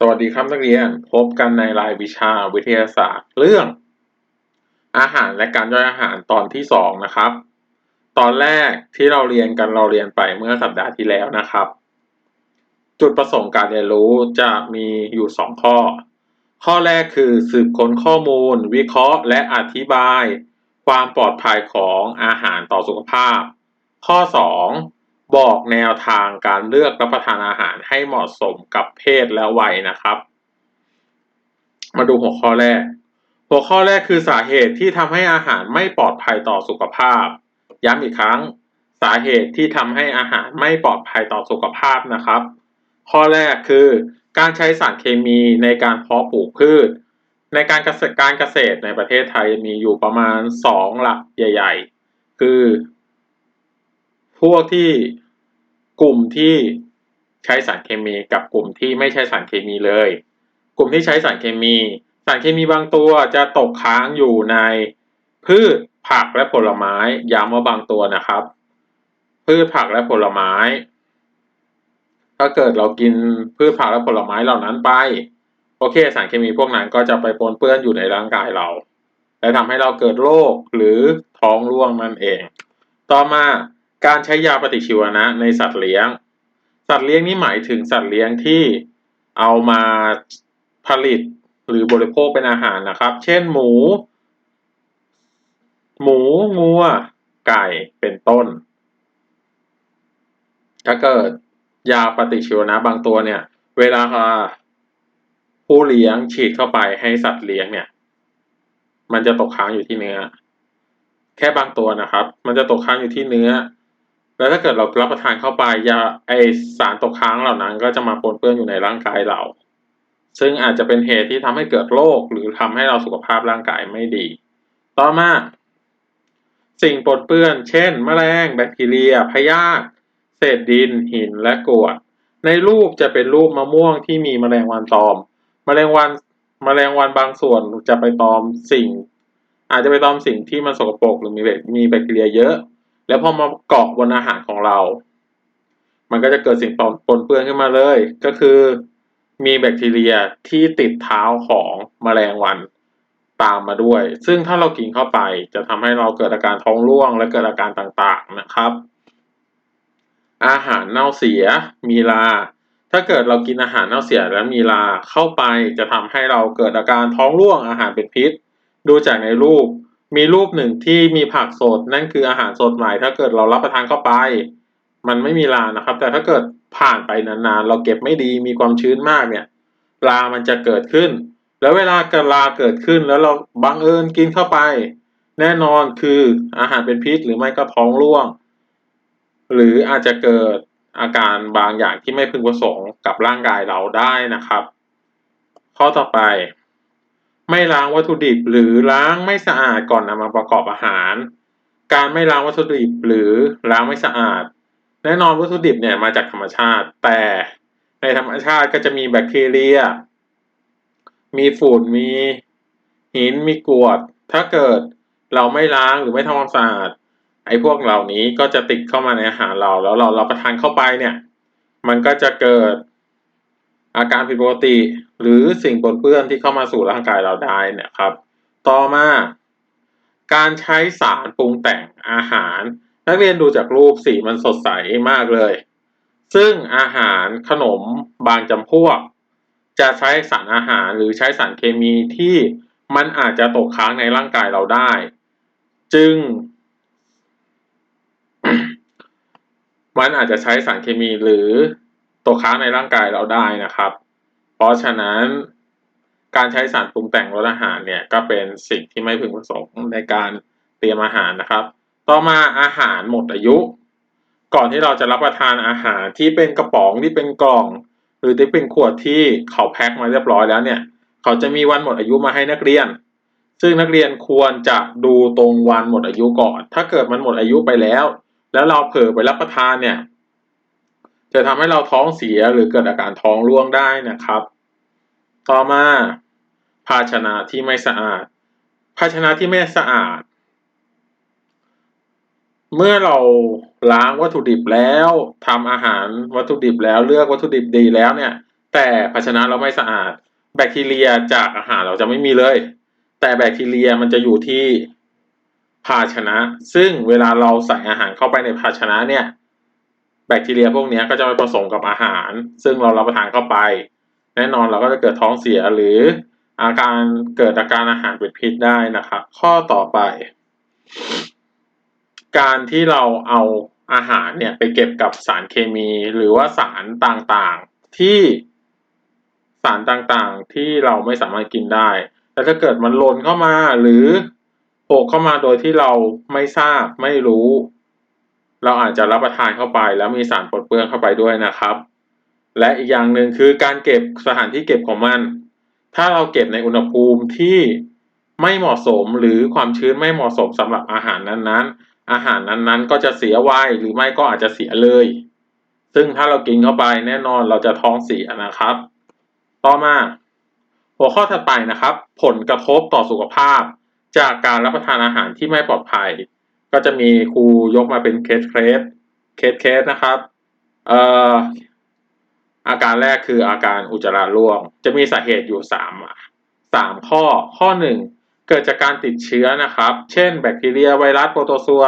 สวัสดีครับนักเรียนพบกันในรายวิชาวิทยาศาสตร์เรื่อง อาหารและการย่อยอาหารตอนที่สองนะครับ ตอนแรกที่เราเรียนกันเราเรียนไปเมื่อสัปดาห์ที่แล้วนะครับ จุดประสงค์การเรียนรู้จะมีอยู่สองข้อ ข้อแรกคือสืบค้นข้อมูล วิเคราะห์ และอธิบาย ความปลอดภัยของอาหารต่อสุขภาพ ข้อ 2 บอกแนวทางการเลือกรับประทานอาหารให้เหมาะสมกับเพศและวัยนะครับ มาดูหัวข้อแรก หัวข้อแรกคือสาเหตุที่ทำให้อาหารไม่ปลอดภัยต่อสุขภาพ ย้ำอีกครั้ง สาเหตุที่ทำให้อาหารไม่ปลอดภัยต่อสุขภาพนะครับ ข้อแรกคือการใช้สารเคมีในการเพาะปลูกพืช ในการเกษตรการเกษตรในประเทศไทยมีอยู่ประมาณ 2 หลักใหญ่ ๆ คือ พวกที่กลุ่มที่ใช้สารเคมีกับกลุ่มที่ไม่ใช้สารเคมีเลย กลุ่มที่ใช้สารเคมี สารเคมีบางตัวจะตกค้างอยู่ในพืชผักและผลไม้ย้ำว่าบางตัวนะครับ พืชผักและผลไม้ ถ้าเกิดเรากินพืชผักและผลไม้เหล่านั้นไป โอเค สารเคมีพวกนั้นก็จะไปปนเปื้อนอยู่ในร่างกายเรา และทำให้เราเกิดโรคหรือท้องร่วงนั่นเอง ต่อมา การใช้ยาปฏิชีวนะในสัตว์เลี้ยง สัตว์เลี้ยงนี่หมายถึงสัตว์เลี้ยงที่เอามาผลิตหรือบริโภคเป็นอาหารนะครับ เช่นหมู หมูงัว ไก่เป็นต้น ถ้าเกิดยาปฏิชีวนะบางตัวเนี่ย เวลาผู้เลี้ยงฉีดเข้าไปให้สัตว์เลี้ยงเนี่ย มันจะตกค้างอยู่ที่เนื้อ แค่บางตัวนะครับ มันจะตกค้างอยู่ที่เนื้อ แล้วถ้าเกิดเรารับประทานเข้าไปยาไอสารตกค้างเหล่านั้น ก็จะมาปนเปื้อนอยู่ในร่างกายเรา ซึ่งอาจจะเป็นเหตุที่ทำให้เกิดโรคหรือทำให้เราสุขภาพร่างกายไม่ดี ต่อมา สิ่งปนเปื้อน เช่น แมลง แบคทีเรีย พยาธิเศษดิน หินและกรวด ในรูปจะเป็นรูปมะม่วงที่มีแมลงวันตอม แมลงวันแมลงวันบางส่วนจะไปตอมสิ่ง อาจจะไปตอมสิ่งที่มันสกปรกหรือมีมีแบคทีเรียเยอะ แล้วพอมาเกาะบนอาหารของเรา มันก็จะเกิดสิ่งปนเปื้อนขึ้นมาเลย ก็คือมีแบคทีเรียที่ติดเท้าของแมลงวันตามมาด้วย ซึ่งถ้าเรากินเข้าไปจะทำให้เราเกิดอาการท้องร่วง และเกิดอาการต่างๆนะครับ อาหารเน่าเสียมีลา ถ้าเกิดเรากินอาหารเน่าเสียและมีลาเข้าไปจะทำให้เราเกิดอาการท้องร่วงอาหารเป็นพิษ ดูจากในรูป มีรูปหนึ่งที่มีผักสดนั่นคืออาหารสดใหม่ ถ้าเกิดเรารับประทานเข้าไป มันไม่มีลานะครับ แต่ถ้าเกิดผ่านไปนานๆ เราเก็บไม่ดีมีความชื้นมากเนี่ยลามันจะเกิดขึ้น แล้วเวลาเกิดลาเกิดขึ้นแล้วเราบังเอิญกินเข้าไป แน่นอนคืออาหารเป็นพิษหรือไม่ก็ท้องร่วง หรืออาจจะเกิดอาการบางอย่างที่ไม่พึงประสงค์กับร่างกายเราได้นะครับ ข้อต่อไป ไม่ล้างวัตถุดิบหรือล้างไม่สะอาดก่อนนำมาประกอบอาหาร การไม่ล้างวัตถุดิบหรือล้างไม่สะอาด แน่นอนวัตถุดิบเนี่ยมาจากธรรมชาติ แต่ในธรรมชาติก็จะมีแบคทีเรีย มีฝุ่นมีหินมีกรวด ถ้าเกิดเราไม่ล้างหรือไม่ทำความสะอาดไอ้พวกเหล่านี้ก็จะติดเข้ามาในอาหารเราแล้วเรารับประทานเข้าไปเนี่ย มันก็จะเกิดอาการผิดปกติ หรือสิ่งปนเปื้อนที่เข้ามาสู่ร่างกายเราได้เนะครับ ต่อมา การใช้สารปรุงแต่งอาหาร นักเรียนดูจากรูปสีมันสดใสมากเลย ซึ่งอาหารขนมบางจำพวก จะใช้สารอาหารหรือใช้สารเคมีที่มันอาจจะตกค้างในร่างกายเราได้ จึง มันอาจจะใช้สารเคมีหรือตกค้างในร่างกายเราได้นะครับ เพราะฉะนั้นการใช้สารปรุงแต่งรสอาหารเนี่ยก็เป็นสิ่งที่ไม่พึงประสงค์ในการเตรียมอาหารนะครับ ต่อมาอาหารหมดอายุ ก่อนที่เราจะรับประทานอาหารที่เป็นกระป๋องที่เป็นกล่อง หรือที่เป็นขวดที่เขาแพ็คมาเรียบร้อยแล้วเนี่ย เขาจะมีวันหมดอายุมาให้นักเรียน ซึ่งนักเรียนควรจะดูตรงวันหมดอายุก่อน ถ้าเกิดมันหมดอายุไปแล้ว แล้วเราเผลอไปรับประทานเนี่ย จะทำให้เราท้องเสียหรือเกิดอาการท้องร่วงได้นะครับ ต่อมา ภาชนะที่ไม่สะอาด ภาชนะที่ไม่สะอาด เมื่อเราล้างวัตถุดิบแล้วทำอาหารวัตถุดิบแล้วเลือกวัตถุดิบดีแล้วเนี่ย แต่ภาชนะเราไม่สะอาด แบคทีเรียจากอาหารเราจะไม่มีเลย แต่แบคทีเรียมันจะอยู่ที่ภาชนะ ซึ่งเวลาเราใส่อาหารเข้าไปในภาชนะเนี่ย แบคทีเรียพวกนี้ก็จะไปผสมกับอาหาร ซึ่งเรารับประทานเข้าไป แน่นอนเราก็จะเกิดท้องเสียหรืออาการเกิดอาการอาหารเป็นพิษได้นะครับ ข้อต่อไป การที่เราเอาอาหารเนี่ยไปเก็บกับสารเคมีหรือว่าสารต่างๆที่สารต่างๆที่เราไม่สามารถกินได้ แต่ถ้าเกิดมันหล่นเข้ามาหรือโผล่เข้ามาโดยที่เราไม่ทราบไม่รู้ เราอาจจะรับประทานเข้าไป แล้วมีสารปนเปื้อนเข้าไปด้วยนะครับ และอีกอย่างหนึ่งคือการเก็บสถานที่เก็บของมัน ถ้าเราเก็บในอุณหภูมิที่ไม่เหมาะสมหรือความชื้นไม่เหมาะสมสำหรับอาหารนั้นๆ อาหารนั้นๆ ก็จะเสียไวหรือไม่ก็อาจจะเสียเลย ซึ่งถ้าเรากินเข้าไปแน่นอนเราจะท้องเสียนะครับ ต่อมา หัวข้อถัดไปนะครับ ผลกระทบต่อสุขภาพ จากการรับประทานอาหารที่ไม่ปลอดภัย ก็จะมีครูยกมาเป็นเคสเคสเคสเคสนะครับเอ่ออาการแรกคืออาการอุจจาระร่วง จะมีสาเหตุอยู่สามสามข้อข้อหนึ่งเกิดจากการติดเชื้อนะครับ เช่น แบคทีเรียไวรัสโปรโตซัว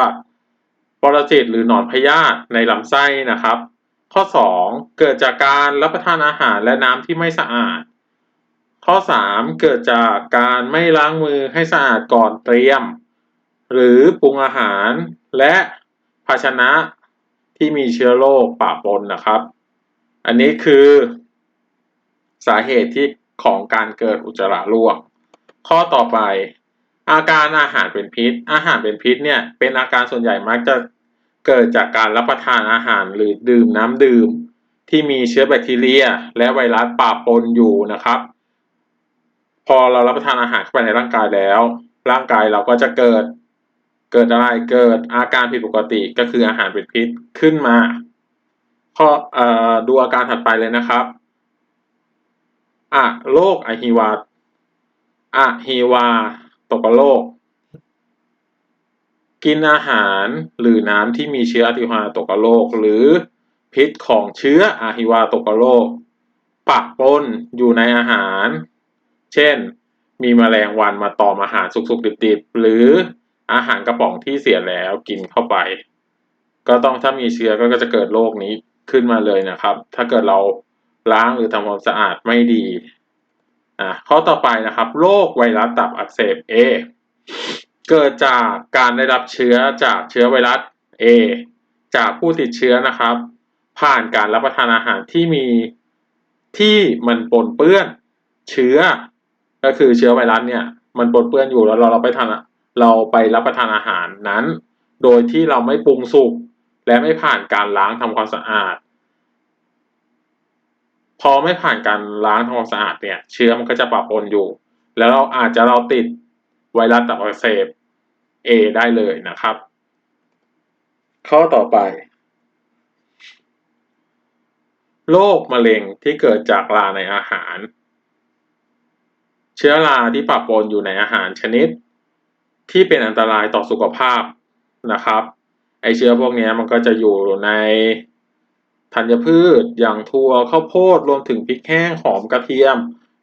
ปรสิตหรือหนอนพยาธิในลำไส้นะครับ ข้อ 2 เกิดจากการรับประทานอาหารและน้ำที่ไม่สะอาด ข้อ 3 เกิดจากการไม่ล้างมือให้สะอาดก่อนเตรียม หรือปรุงอาหารและภาชนะที่มีเชื้อโรคปะปนนะครับ อันนี้คือ สาเหตุที่ของการเกิดอุจจาระร่วง ข้อต่อไป อาการอาหารเป็นพิษ อาหารเป็นพิษเนี่ยเป็นอาการส่วนใหญ่มักจะเกิดจากการรับประทานอาหารหรือดื่มน้ำดื่ม ที่มีเชื้อแบคทีเรีย และไวรัสปะปนอยู่นะครับ พอเรารับประทานอาหารเข้าไปในร่างกายแล้ว ร่างกายเราก็จะเกิด เกิดอะไรเกิดอาการผิดปกติก็คืออาหารเป็นพิษขึ้นมาข้อเอ่อดูอาการถัดไปเลยนะครับอะโรคอะฮิวาอะฮิวาตกโรคกินอาหารหรือน้ำที่มีเชื้ออะฮิวาตกโรคหรือพิษของเชื้ออะฮิวาตกโรคปะปนอยู่ในอาหาร เช่น มีแมลงวันมาตอมอาหารสุกๆดิบๆหรือ อาหารกระป๋องที่เสียแล้วกินเข้าไป ก็ต้องถ้ามีเชื้อก็จะเกิดโรคนี้ขึ้นมาเลยนะครับ ถ้าเกิดเราล้างหรือทำความสะอาดไม่ดีอะข้อต่อไปนะครับโรคไวรัสตับอักเสบ A เกิดจากการได้รับเชื้อจากเชื้อไวรัส A จากผู้ติดเชื้อนะครับ ผ่านการรับประทานอาหารที่มีที่มันปนเปื้อนเชื้อ ก็คือเชื้อไวรัสเนี่ย มันปนเปื้อนอยู่แล้วเราเราไปทาน เราไปรับประทานอาหารนั้น โดยที่เราไม่ปรุงสุกและไม่ผ่านการล้างทำความสะอาด พอไม่ผ่านการล้างทำความสะอาดเนี่ยเชื้อมันก็จะปะปนอยู่ แล้วเราอาจจะเราติดไวรัสตับอักเสบ A ได้เลยนะครับ ข้อต่อไปโรคมะเร็งที่เกิดจากราในอาหาร เชื้อราที่ปะปนอยู่ในอาหารชนิด ที่เป็นอันตรายต่อสุขภาพนะครับ ไอเชื้อพวกนี้มันก็จะอยู่ในธัญพืช อย่างถั่วข้าวโพดรวมถึงพริกแห้งหอมกระเทียม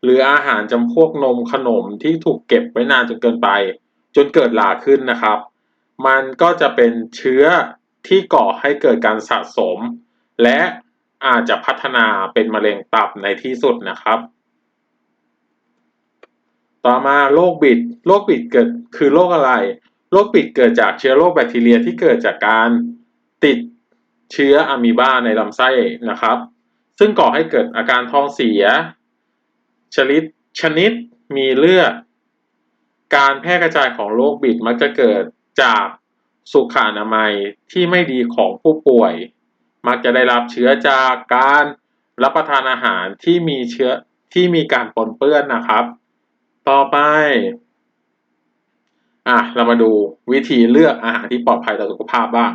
หรืออาหารจำพวกนมขนมที่ถูกเก็บไว้นานจนเกินไป จนเกิดหลาขึ้นนะครับ มันก็จะเป็นเชื้อที่ก่อให้เกิดการสะสม และอาจจะพัฒนาเป็นมะเร็งตับในที่สุดนะครับ ต่อมาโรคบิดโรคบิดเกิดคือโรคอะไรโรคบิดเกิดจากเชื้อโรคแบคทีเรียที่เกิดจากการติดเชื้ออะมีบาในลำไส้นะครับ ซึ่งก่อให้เกิดอาการท้องเสีย ชนิดชนิดมีเลือดการแพร่กระจายของโรคบิดมักจะเกิดจากสุขอนามัยที่ไม่ดีของผู้ป่วย มักจะได้รับเชื้อจากการรับประทานอาหารที่มีเชื้อที่มีการปนเปื้อนนะครับ ต่อไป อะ เรามาดูวิธีเลือกอาหารที่ปลอดภัยต่อสุขภาพบ้าง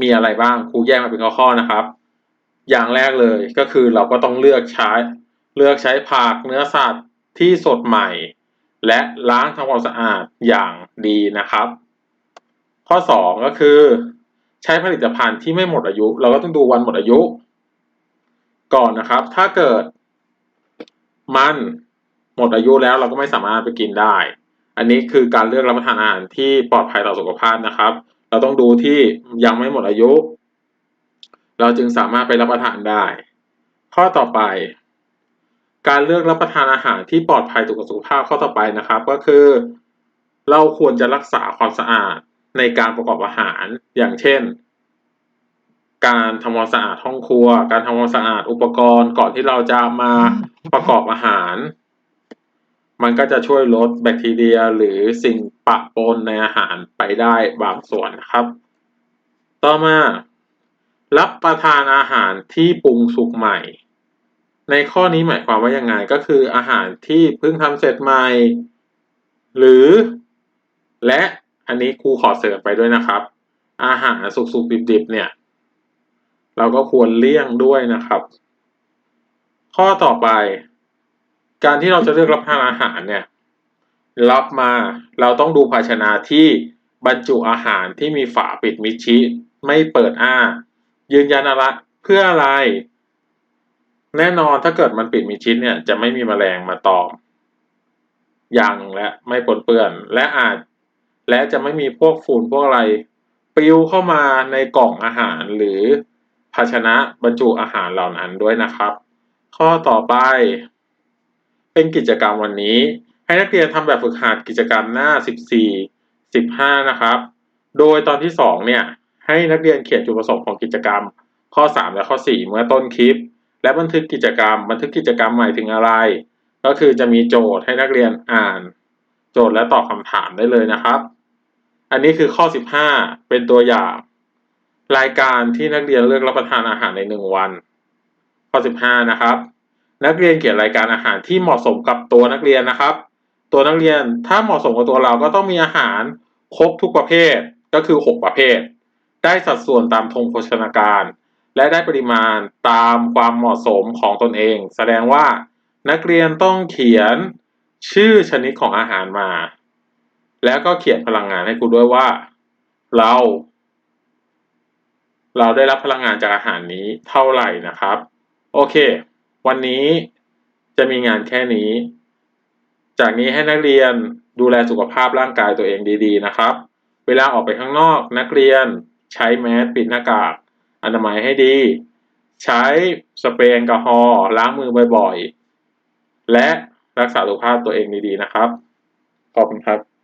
มีอะไรบ้าง ครูแยกมาเป็นข้อๆนะครับ อย่างแรกเลยก็คือเราก็ต้องเลือกใช้ เลือกใช้ผักเนื้อสัตว์ที่สดใหม่ และล้างทำความสะอาดอย่างดีนะครับ ข้อ 2 ก็คือ ใช้ผลิตภัณฑ์ที่ไม่หมดอายุ เราก็ต้องดูวันหมดอายุ ก่อนนะครับ ถ้าเกิดมัน หมดอายุแล้วเราก็ไม่สามารถไปกินได้ อันนี้คือการเลือกรับประทานอาหารที่ปลอดภัยต่อสุขภาพนะครับ เราต้องดูที่ยังไม่หมดอายุ เราจึงสามารถไปรับประทานได้ ข้อต่อไป การเลือกรับประทานอาหารที่ปลอดภัยต่อสุขภาพข้อต่อไปนะครับ ก็คือ เราควรจะรักษาความสะอาดในการประกอบอาหารอย่างเช่น การทำความสะอาดห้องครัว การทำความสะอาดอุปกรณ์ก่อนที่เราจะมาประกอบอาหาร มันก็จะช่วยลดแบคทีเรียหรือสิ่งปะปนในอาหารไปได้บางส่วนครับ ต่อมา รับประทานอาหารที่ปรุงสุกใหม่ ในข้อนี้หมายความว่ายังไงก็คืออาหารที่เพิ่งทำเสร็จใหม่ หรือ และอันนี้ครูขอเสริมไปด้วยนะครับ อาหารสุกๆดิบๆเนี่ย เราก็ควรเลี่ยงด้วยนะครับ ข้อต่อไป การที่เราจะเลือกรับประทานอาหารเนี่ย รับมาเราต้องดูภาชนะที่บรรจุอาหารที่มีฝาปิดมิดชิดไม่เปิดอ้า ยืนยันอะไรเพื่ออะไร แน่นอนถ้าเกิดมันปิดมิดชิดเนี่ยจะไม่มีแมลงมาตอมยังและไม่ปนเปื้อน และอาจ และจะไม่มีพวกฝุ่นพวกอะไรปลิวเข้ามาในกล่องอาหารหรือภาชนะบรรจุอาหารเหล่านั้นด้วยนะครับ ข้อต่อไป เป็นกิจกรรมวันนี้ ให้นักเรียนทำแบบฝึกหัดกิจกรรมหน้า 14 15 นะครับ โดยตอนที่ 2 เนี่ย ให้นักเรียนเขียนจุดประสงค์ของกิจกรรม ข้อ 3 และข้อ 4 เมื่อต้นคลิป และบันทึกกิจกรรม บันทึกกิจกรรมหมายถึงอะไร ก็คือจะมีโจทย์ให้นักเรียนอ่าน โจทย์และตอบคำถามได้เลยนะครับ อันนี้คือข้อ 15 เป็นตัวอย่าง รายการที่นักเรียนเลือกรับประทานอาหารใน 1 วัน ข้อ 15 นะครับ นักเรียนเขียนรายการอาหารที่เหมาะสมกับตัวนักเรียนนะครับ ตัวนักเรียนถ้าเหมาะสมกับตัวเราก็ต้องมีอาหารครบทุกประเภทก็คือ 6 ประเภท ได้สัดส่วนตามธงโภชนาการ และได้ปริมาณตามความเหมาะสมของตนเอง แสดงว่านักเรียนต้องเขียนชื่อชนิดของอาหารมา แล้วก็เขียนพลังงานให้ครูด้วยว่า เรา เราได้รับพลังงานจากอาหารนี้เท่าไหร่นะครับ โอเค วันนี้จะมีงานแค่นี้ จากนี้ให้นักเรียนดูแลสุขภาพร่างกายตัวเองดีๆนะครับ เวลาออกไปข้างนอกนักเรียนใช้แมสปิดหน้ากากอนามัยให้ดี ใช้สเปรย์แอลกอฮอล์ล้างมือบ่อยๆ และรักษาสุขภาพตัวเองดีๆนะครับ ขอบคุณครับ